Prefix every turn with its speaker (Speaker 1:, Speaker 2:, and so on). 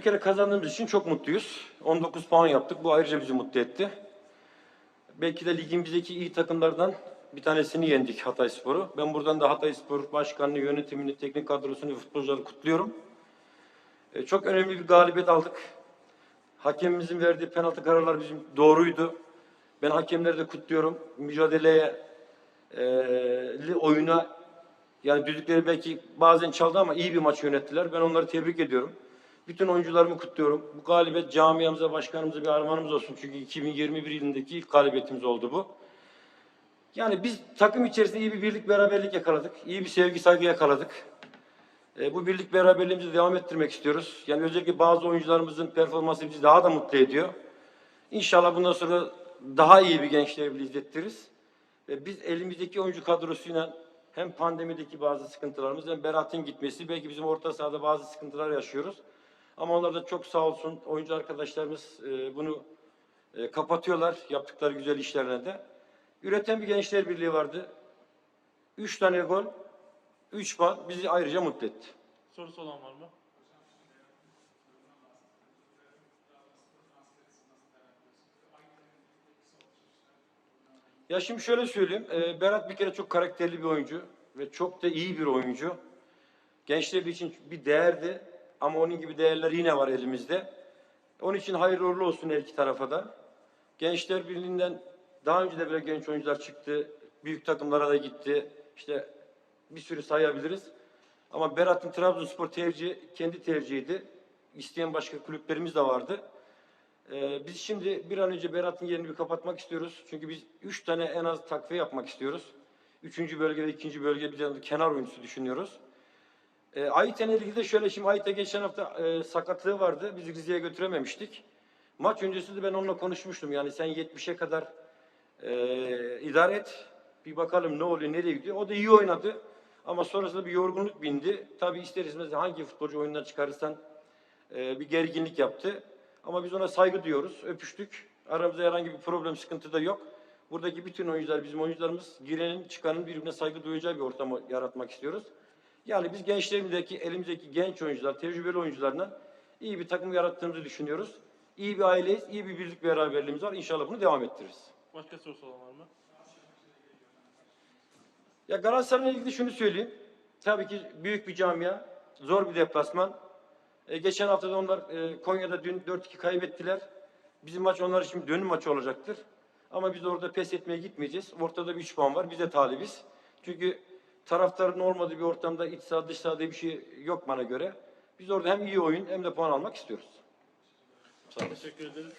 Speaker 1: Bir kere kazandığımız için çok mutluyuz. 19 puan yaptık. Bu ayrıca bizi mutlu etti. Belki de ligimizdeki iyi takımlardan bir tanesini yendik Hatayspor'u. Ben buradan da Hatayspor Başkanlığı, yönetimini, teknik kadrosunu futbolcuları kutluyorum. E, Çok önemli bir galibiyet aldık. Hakemimizin verdiği penaltı kararlar bizim doğruydu. Ben hakemleri de kutluyorum. Mücadeleye, e, oyuna yani düdükleri belki bazen çaldı ama iyi bir maç yönettiler. Ben onları tebrik ediyorum. Bütün oyuncularımı kutluyorum. Bu galibiyet camiamıza, başkanımıza bir armağanımız olsun. Çünkü 2021 yılındaki ilk galibiyetimiz oldu bu. Yani biz takım içerisinde iyi bir birlik beraberlik yakaladık. İyi bir sevgi saygı yakaladık. E, bu birlik beraberliğimizi devam ettirmek istiyoruz. Yani özellikle bazı oyuncularımızın performansı bizi daha da mutlu ediyor. İnşallah bundan sonra daha iyi bir gençleri izlettiririz. Ve biz elimizdeki oyuncu kadrosuyla hem pandemideki bazı sıkıntılarımız hem Berat'ın gitmesi belki bizim orta sahada bazı sıkıntılar yaşıyoruz. Ama onlar da çok sağ olsun oyuncu arkadaşlarımız e, bunu e, kapatıyorlar yaptıkları güzel işlerine de. Üreten bir gençler birliği vardı. Üç tane gol, üç puan bizi ayrıca mutlu etti.
Speaker 2: Sorusu olan var mı?
Speaker 1: Ya şimdi şöyle söyleyeyim. e, Berat bir kere çok karakterli bir oyuncu ve çok da iyi bir oyuncu. Gençler için bir değerdi ama onun gibi değerler yine var elimizde. Onun için hayırlı uğurlu olsun her iki tarafa da. Gençler Birliği'nden daha önce de böyle genç oyuncular çıktı. Büyük takımlara da gitti. İşte bir sürü sayabiliriz. Ama Berat'ın Trabzonspor tercihi kendi tercihiydi. İsteyen başka kulüplerimiz de vardı. Ee, biz şimdi bir an önce Berat'ın yerini bir kapatmak istiyoruz. Çünkü biz üç tane en az takviye yapmak istiyoruz. Üçüncü bölge ve ikinci bölge bir tane kenar oyuncusu düşünüyoruz. E, Ayten'le ilgili de şöyle şimdi Ayten geçen hafta e, sakatlığı vardı. Biz Rize'ye götürememiştik. Maç öncesi de ben onunla konuşmuştum. Yani sen 70'e kadar e, idare et. Bir bakalım ne oluyor, nereye gidiyor. O da iyi oynadı. Ama sonrasında bir yorgunluk bindi. Tabii ister istemez hangi futbolcu oyundan çıkarırsan e, bir gerginlik yaptı. Ama biz ona saygı duyuyoruz. Öpüştük. Aramızda herhangi bir problem, sıkıntı da yok. Buradaki bütün oyuncular, bizim oyuncularımız girenin, çıkanın birbirine saygı duyacağı bir ortamı yaratmak istiyoruz. Yani biz gençlerimizdeki, elimizdeki genç oyuncular, tecrübeli oyuncularla iyi bir takım yarattığımızı düşünüyoruz. İyi bir aileyiz, iyi bir birlik beraberliğimiz var. İnşallah bunu devam ettiririz.
Speaker 2: Başka sorusu olan var mı?
Speaker 1: Ya Galatasaray'la ilgili şunu söyleyeyim. Tabii ki büyük bir camia, zor bir deplasman. E, geçen hafta da onlar e, Konya'da dün 4-2 kaybettiler. Bizim maç onlar için dönüm maçı olacaktır. Ama biz orada pes etmeye gitmeyeceğiz. Ortada bir 3 puan var. Biz de talibiz. Çünkü taraftarın olmadığı bir ortamda iç saha dış saha diye bir şey yok bana göre. Biz orada hem iyi oyun hem de puan almak istiyoruz. Sağ olun.
Speaker 2: Teşekkür ederiz.